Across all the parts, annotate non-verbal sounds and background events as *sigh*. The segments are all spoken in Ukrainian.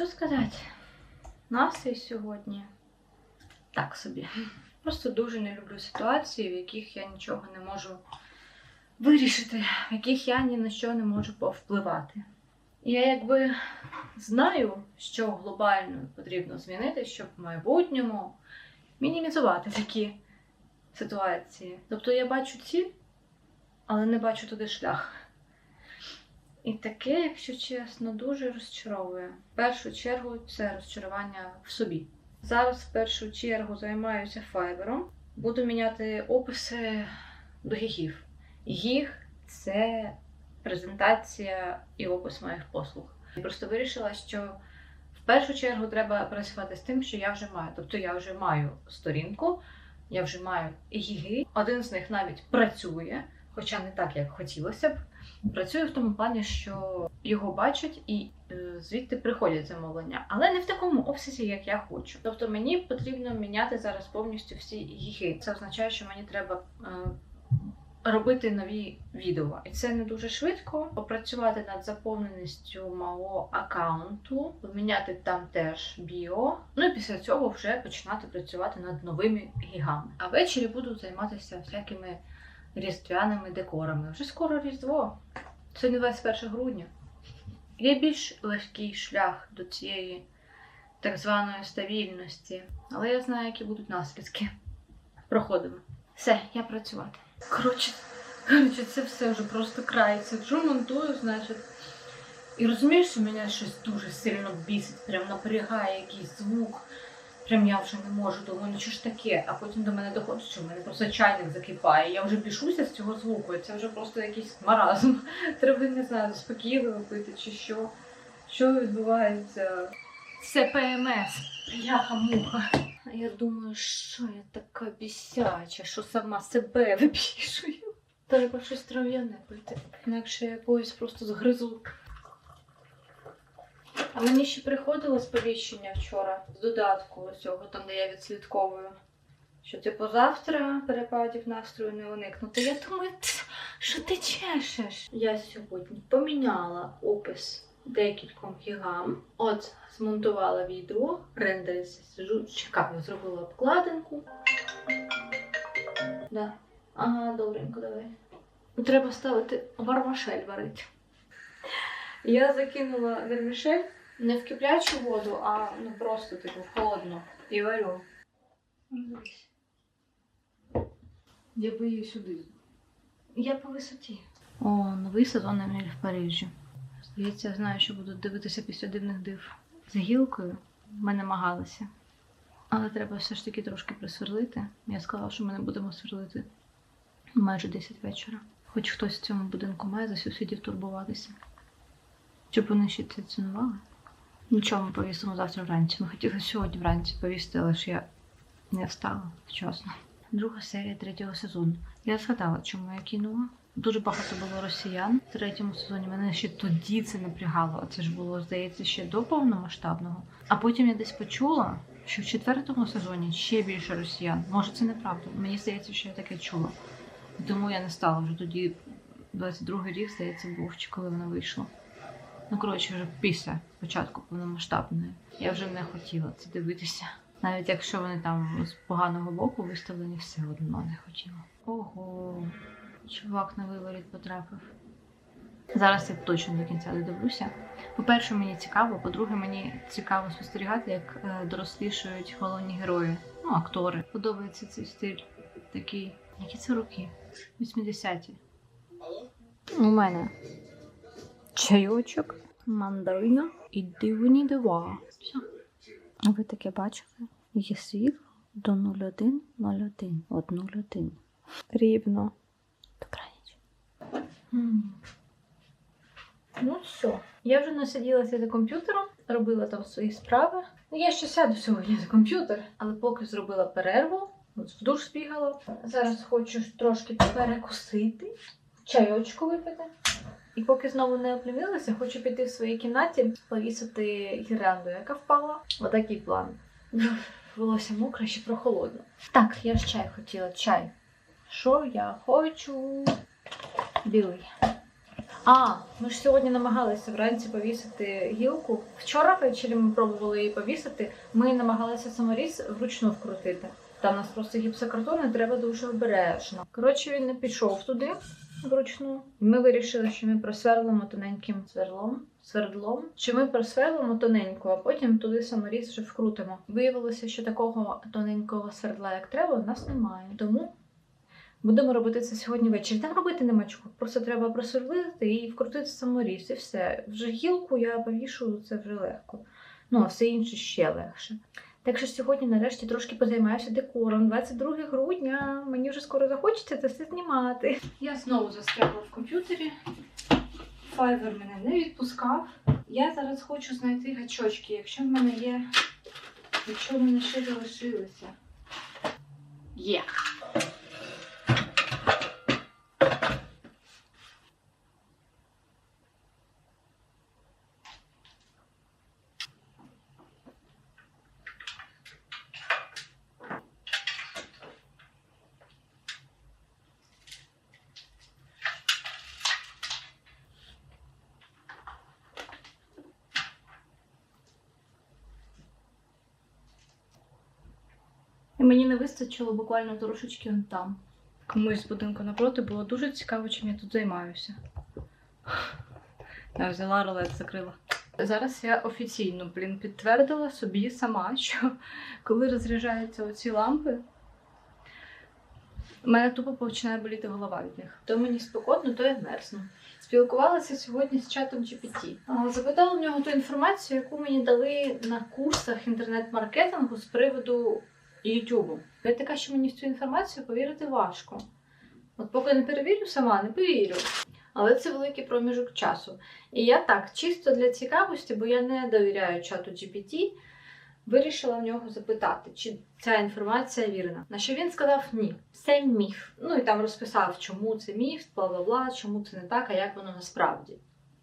Що сказати? Настрій сьогодні так собі. Просто дуже не люблю ситуації, в яких я нічого не можу вирішити, в яких я ні на що не можу повпливати. Я якби знаю, що глобально потрібно змінити, щоб в майбутньому мінімізувати такі ситуації. Тобто я бачу ціль, але не бачу туди шлях. І таке, якщо чесно, дуже розчаровує. В першу чергу це розчарування в собі. Зараз в першу чергу займаюся файбером. Буду міняти описи до гігів. Гіг це презентація і опис моїх послуг. Я просто вирішила, що в першу чергу треба працювати з тим, що я вже маю. Тобто я вже маю сторінку, я вже маю гіги. Один з них навіть працює, хоча не так, як хотілося б. Працює в тому плані, що його бачать і е, звідти приходять замовлення, але не в такому обсязі, як я хочу. Тобто мені потрібно міняти зараз повністю всі гіги. Це означає, що мені треба е, робити нові відео. І це не дуже швидко. Попрацювати над заповненістю мого аккаунту, поміняти там теж біо. Ну і після цього вже починати працювати над новими гігами. А ввечері буду займатися всякими різдвяними декорами. Вже скоро Різдво. Сьогодні 21 грудня. Є більш легкий шлях до цієї так званої стабільності, але я знаю, які будуть наслідки. Проходимо. Все, я працювати. Коротше, коротше, це все вже просто край. Сиджу, монтую, значить. І розумієш, що мене щось дуже сильно бісить, прям напрягає якийсь звук. Прям я вже не можу, думаю, ну що ж таке, а потім до мене доходить, що в мене просто чайник закипає. Я вже бішуся з цього звуку, це вже просто якийсь маразм. *laughs* Треба, не знаю, заспокійливо пити чи що. Що відбувається? Це ПМС. Бляха муха. А я думаю, що я така бісяча, що сама себе вибішую. Треба щось трав'яне пити. Інакше я якогось просто згризу. А мені ще приходило сповіщення вчора з додатку цього, там де я відслідковую. Що типу завтра перепадів настрою не уникнути. Я думаю, що ти чешеш? Я сьогодні поміняла опис декільком гігам. От, змонтувала відео, рендериться, сижу, чекаю, зробила обкладинку. Да. Ага, добренько, давай. Треба ставити вармашель варити. Я закинула вермішель не в киплячу воду, а ну просто типу в холодну. І варю. Я би її сюди. Я по висоті. О, новий сезон Еміль в Парижі. Здається, я знаю, що буду дивитися після дивних див. З гілкою ми намагалися. Але треба все ж таки трошки присверлити. Я сказала, що ми не будемо сверлити майже 10 вечора. Хоч хтось в цьому будинку має за сусідів турбуватися. Щоб вони ще це цінували. Нічого ми повісимо завтра вранці. Ми хотіли сьогодні вранці повісти, але ж я не встала вчасно. Друга серія третього сезону. Я згадала, чому я кинула. Дуже багато було росіян в третьому сезоні. Мене ще тоді це напрягало. Це ж було, здається, ще до повномасштабного. А потім я десь почула, що в четвертому сезоні ще більше росіян. Може, це неправда. Мені здається, що я таке чула. Тому я не стала вже тоді. 22-й рік, здається, був, чи коли вона вийшла. Ну, коротше, вже після початку повномасштабної. Я вже не хотіла це дивитися. Навіть якщо вони там з поганого боку виставлені, все одно не хотіла. Ого, чувак на виворіт потрапив. Зараз я точно до кінця додивлюся. По-перше, мені цікаво, по-друге, мені цікаво спостерігати, як е, дорослішують головні герої, ну, актори. Подобається цей стиль такий. Які це роки? 80-ті. У мене чайочок, мандарина і дивні дива. Все. Ви таке бачили? Є світло до 01.01. От 01. Рівно. Добраніч. Ну все. Я вже насиділася за комп'ютером, робила там свої справи. Ну, я ще сяду сьогодні за комп'ютер, але поки зробила перерву, в душ збігала. Зараз хочу трошки перекусити, чайочку випити. І поки знову не оплівнилася, хочу піти в своїй кімнаті, повісити гірлянду, яка впала. Отакий план. Волосся мокре, ще прохолодно. Так, я ж чай хотіла, чай. Що я хочу? Білий. А, ми ж сьогодні намагалися вранці повісити гілку. Вчора ввечері ми пробували її повісити. Ми намагалися саморіз вручну вкрутити. Там у нас просто гіпсокартон і треба дуже обережно. Коротше, він не пішов туди вручну. Ми вирішили, що ми просверлимо тоненьким сверлом. Свердлом, що ми просверлимо тоненько, а потім туди саморіз вже вкрутимо. Виявилося, що такого тоненького свердла, як треба, у нас немає. Тому Будемо робити це сьогодні ввечері. Там робити нема чого. Просто треба просверлити і вкрутити саморіз, і все. Вже гілку я повішу, це вже легко. Ну, а все інше ще легше. Так що сьогодні, нарешті, трошки позаймаюся декором. 22 грудня. Мені вже скоро захочеться це все знімати. Я знову застрягла в комп'ютері. Fiverr мене не відпускав. Я зараз хочу знайти гачочки, якщо в мене є. Якщо в мене ще залишилося. Є. І мені не вистачило буквально трошечки там. Комусь з будинку напроти було дуже цікаво, чим я тут займаюся. Я взяла ролет, закрила. Зараз я офіційно, блін, підтвердила собі сама, що коли розряджаються оці лампи, у мене тупо починає боліти голова від них. То мені спекотно, то я мерзну. Спілкувалася сьогодні з чатом GPT. Запитала в нього ту інформацію, яку мені дали на курсах інтернет-маркетингу з приводу Ютубу. Я така, що мені в цю інформацію повірити важко. От поки не перевірю сама, не повірю. Але це великий проміжок часу. І я так, чисто для цікавості, бо я не довіряю чату GPT, вирішила в нього запитати, чи ця інформація вірна. На що він сказав ні, це міф. Ну і там розписав, чому це міф, бла бла бла, чому це не так, а як воно насправді.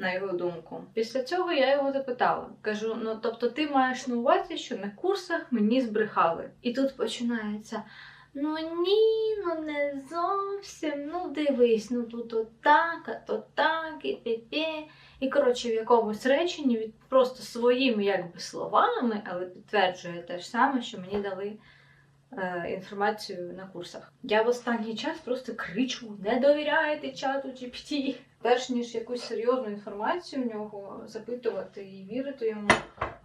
На його думку. Після цього я його запитала. Кажу: ну тобто, ти маєш на увазі, що на курсах мені збрехали. І тут починається. Ну ні, ну не зовсім. Ну дивись, ну тут отак, а то так, і пі-пі. І коротше, в якомусь реченні від просто своїми якби словами, але підтверджує те ж саме, що мені дали е, інформацію на курсах. Я в останній час просто кричу: не довіряйте чату GPT. Перш ніж якусь серйозну інформацію в нього запитувати і вірити йому.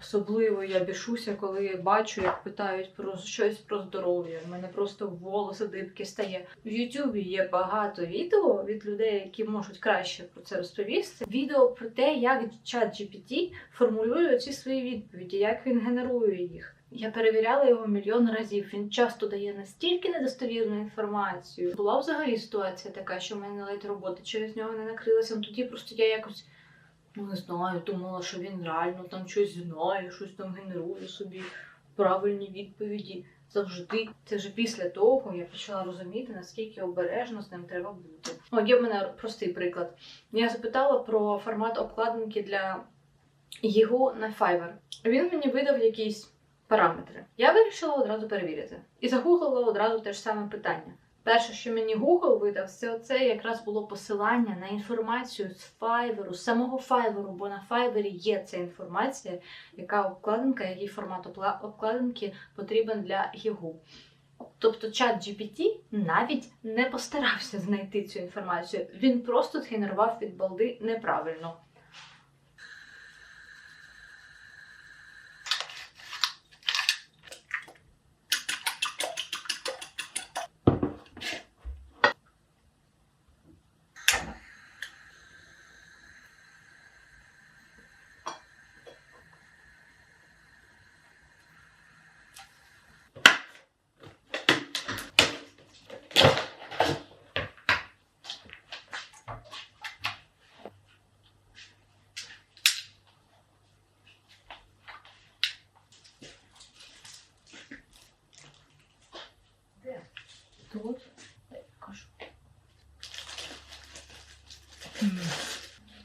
Особливо я бішуся, коли бачу, як питають про щось про здоров'я. У мене просто волоси дибки стає. В Ютубі є багато відео від людей, які можуть краще про це розповісти. Відео про те, як чат GPT формулює ці свої відповіді, як він генерує їх. Я перевіряла його мільйон разів. Він часто дає настільки недостовірну інформацію. Була взагалі ситуація така, що в мене ледь робота через нього не накрилася. Ну, Тоді просто я якось ну не знаю, думала, що він реально там щось знає, щось там генерує собі правильні відповіді. Завжди це вже після того я почала розуміти, наскільки обережно з ним треба бути. От є в мене простий приклад. Я запитала про формат обкладинки для його на Fiverr. Він мені видав якісь параметри. Я вирішила одразу перевірити. І загуглила одразу те ж саме питання. Перше, що мені Google видав, це оце якраз було посилання на інформацію з Fiverr, з самого Fiverr, бо на Fiverr є ця інформація, яка обкладинка, який формат обкладинки потрібен для його. Тобто чат GPT навіть не постарався знайти цю інформацію. Він просто згенерував від балди неправильно.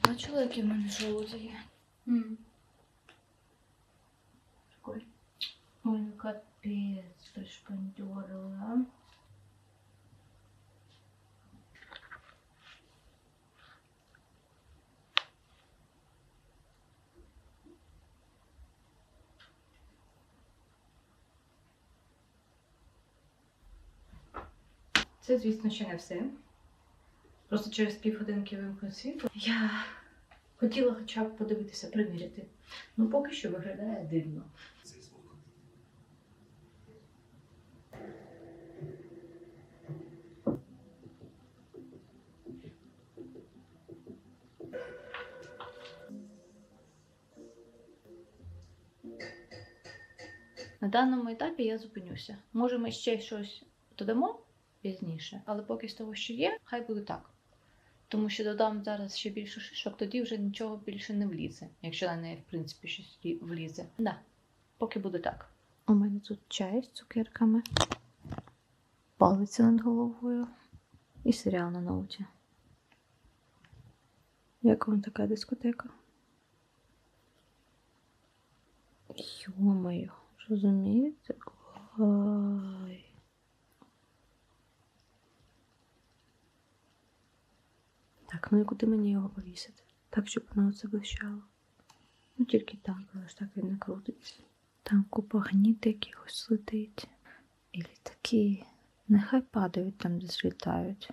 Бачила, які в мене желузи є. Прикольно. Ой, капець, пришпандьорила. Це, звісно, ще не все. Просто через півгодинки вимкнуть світло. Я хотіла хоча б подивитися, приміряти. Ну, поки що виглядає дивно. На даному етапі я зупинюся. Може, ми ще щось додамо пізніше, але поки з того, що є, хай буде так. Тому що додам зараз ще більше шишок, тоді вже нічого більше не влізе, якщо на неї, в принципі, щось влізе. Да, поки буде так. У мене тут чай з цукерками, палиця над головою і серіал на ноуті. Як вам така дискотека? Йо-моє, розумієте? Так, ну і куди мені його повісити? Так, щоб воно це блищало. Ну тільки так, але ж так він не крутиться. Там купа гніт якихось летить. І літаки. Нехай падають там, де злітають.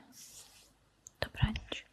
Добраніч.